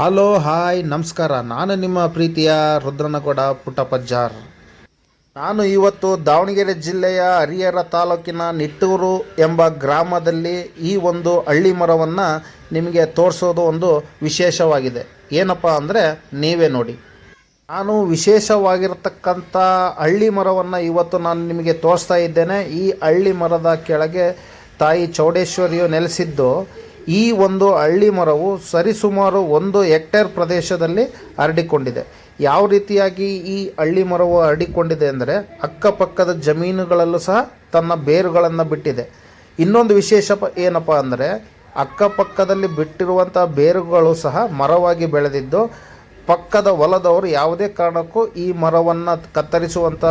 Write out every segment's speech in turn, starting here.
Hello, hi, ನಮಸ್ಕಾರ. ನಾನು ನಿಮ್ಮ ಪ್ರೀತಿಯ ರುದ್ರನಗೌಡ ಪುಟ್ಟಪಜ್ಜಾರ್. ನಾನು ಇವತ್ತು ದಾವಣಗೆರೆ ಜಿಲ್ಲೆಯ ಹರಿಹರ ತಾಲೂಕಿನ ನಿಟ್ಟೂರು ಎಂಬ ಗ್ರಾಮದಲ್ಲಿ ಈ ಒಂದು ಹಳ್ಳಿ ಮರವನ್ನು ನಿಮಗೆ ತೋರಿಸೋದು ಒಂದು ವಿಶೇಷವಾಗಿದೆ. ಏನಪ್ಪ ಅಂದರೆ ನೀವೇ ನೋಡಿ. ನಾನು ವಿಶೇಷವಾಗಿರತಕ್ಕಂಥ ಹಳ್ಳಿ ಮರವನ್ನು ಇವತ್ತು ನಾನು ನಿಮಗೆ ತೋರಿಸ್ತಾ ಇದ್ದೇನೆ. ಈ ಹಳ್ಳಿ ಮರದ ಕೆಳಗೆ ತಾಯಿ ಚೌಡೇಶ್ವರಿಯು ನೆಲೆಸಿದ್ದು ಈ ಒಂದು ಹಳ್ಳಿ ಮರವು ಸರಿಸುಮಾರು ಒಂದು ಹೆಕ್ಟೇರ್ ಪ್ರದೇಶದಲ್ಲಿ ಹರಡಿಕೊಂಡಿದೆ. ಯಾವ ರೀತಿಯಾಗಿ ಈ ಹಳ್ಳಿ ಮರವು ಹರಡಿಕೊಂಡಿದೆ ಅಂದರೆ ಅಕ್ಕಪಕ್ಕದ ಜಮೀನುಗಳಲ್ಲೂ ಸಹ ತನ್ನ ಬೇರುಗಳನ್ನು ಬಿಟ್ಟಿದೆ. ಇನ್ನೊಂದು ವಿಶೇಷ ಏನಪ್ಪ ಅಂದರೆ ಅಕ್ಕಪಕ್ಕದಲ್ಲಿ ಬಿಟ್ಟಿರುವಂಥ ಬೇರುಗಳು ಸಹ ಮರವಾಗಿ ಬೆಳೆದಿದ್ದು, ಪಕ್ಕದ ಹೊಲದವರು ಯಾವುದೇ ಕಾರಣಕ್ಕೂ ಈ ಮರವನ್ನು ಕತ್ತರಿಸುವಂಥ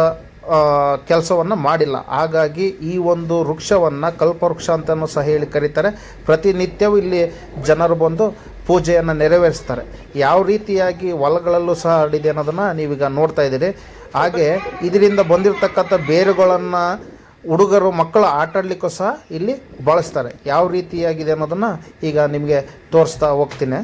ಕೆಲಸವನ್ನು ಮಾಡಿಲ್ಲ. ಹಾಗಾಗಿ ಈ ಒಂದು ವೃಕ್ಷವನ್ನು ಕಲ್ಪವೃಕ್ಷ ಅಂತಲೂ ಸಹ ಹೇಳಿ ಕರೀತಾರೆ. ಪ್ರತಿನಿತ್ಯವೂ ಇಲ್ಲಿ ಜನರು ಬಂದು ಪೂಜೆಯನ್ನು ನೆರವೇರಿಸ್ತಾರೆ. ಯಾವ ರೀತಿಯಾಗಿ ಹೊಲಗಳಲ್ಲೂ ಸಹ ಹರಡಿದೆ ಅನ್ನೋದನ್ನು ನೀವೀಗ ನೋಡ್ತಾ ಇದ್ದೀರಿ. ಹಾಗೆ ಇದರಿಂದ ಬಂದಿರತಕ್ಕಂಥ ಬೇರುಗಳನ್ನು ಹುಡುಗರು, ಮಕ್ಕಳು ಆಟಾಡಲಿಕ್ಕೂ ಸಹ ಇಲ್ಲಿ ಬಳಸ್ತಾರೆ. ಯಾವ ರೀತಿಯಾಗಿದೆ ಅನ್ನೋದನ್ನು ಈಗ ನಿಮಗೆ ತೋರಿಸ್ತಾ ಹೋಗ್ತೀನಿ.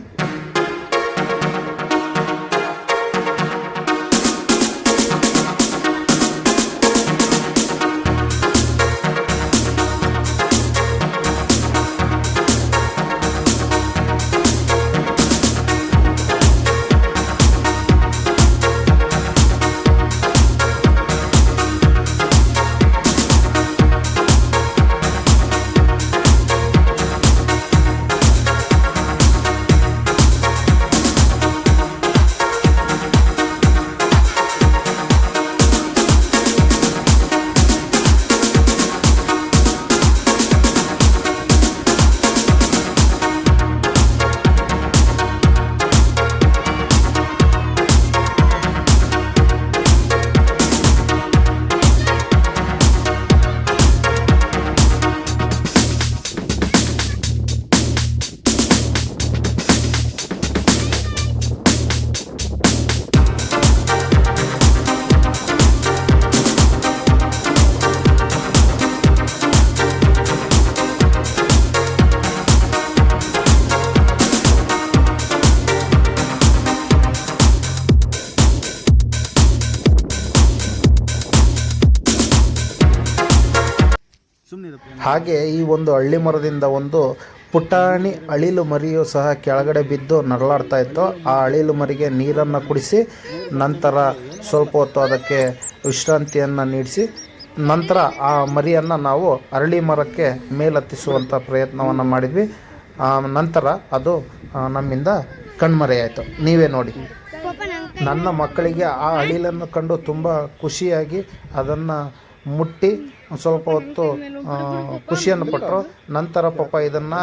ಹಾಗೆ ಈ ಒಂದು ಹಳ್ಳಿ ಮರದಿಂದ ಒಂದು ಪುಟಾಣಿ ಅಳಿಲು ಮರಿಯು ಸಹ ಕೆಳಗಡೆ ಬಿದ್ದು ನರಳಾಡ್ತಾ ಇತ್ತು. ಆ ಅಳಿಲು ಮರಿಗೆ ನೀರನ್ನು ಕುಡಿಸಿ, ನಂತರ ಸ್ವಲ್ಪ ಹೊತ್ತು ಅದಕ್ಕೆ ವಿಶ್ರಾಂತಿಯನ್ನು ನೀಡಿಸಿ, ನಂತರ ಆ ಮರಿಯನ್ನು ನಾವು ಅರಳಿ ಮರಕ್ಕೆ ಮೇಲತ್ತಿಸುವಂಥ ಪ್ರಯತ್ನವನ್ನು ಮಾಡಿದ್ವಿ. ನಂತರ ಅದು ನಮ್ಮಿಂದ ಕಣ್ಮರೆಯಾಯಿತು. ನೀವೇ ನೋಡಿ. ನನ್ನ ಮಕ್ಕಳಿಗೆ ಆ ಅಳಿಲನ್ನು ಕಂಡು ತುಂಬ ಖುಷಿಯಾಗಿ ಅದನ್ನು ಮುಟ್ಟಿ ಒಂದ್ ಸ್ವಲ್ಪ ಹೊತ್ತು ಖುಷಿಯನ್ನು ಪಟ್ಟರು ನಂತರ ಪಾಪ ಇದನ್ನು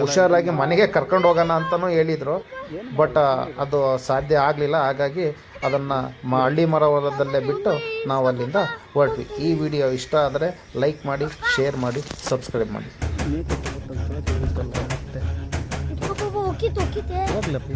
ಹುಷಾರಾಗಿ ಮನೆಗೆ ಕರ್ಕೊಂಡು ಹೋಗೋಣ ಅಂತಲೂ ಹೇಳಿದರು. ಬಟ್ ಅದು ಸಾಧ್ಯ ಆಗಲಿಲ್ಲ. ಹಾಗಾಗಿ ಅದನ್ನು ಮ ಹಳ್ಳಿ ಮರವಲದಲ್ಲೇ ಬಿಟ್ಟು ನಾವು ಅಲ್ಲಿಂದ ಹೊರಟ್ವಿ. ಈ ವಿಡಿಯೋ ಇಷ್ಟ ಆದರೆ ಲೈಕ್ ಮಾಡಿ ಶೇರ್ ಮಾಡಿ ಸಬ್ಸ್ಕ್ರೈಬ್ ಮಾಡಿ. ಹೋಗ್ಲಪ್ಪ.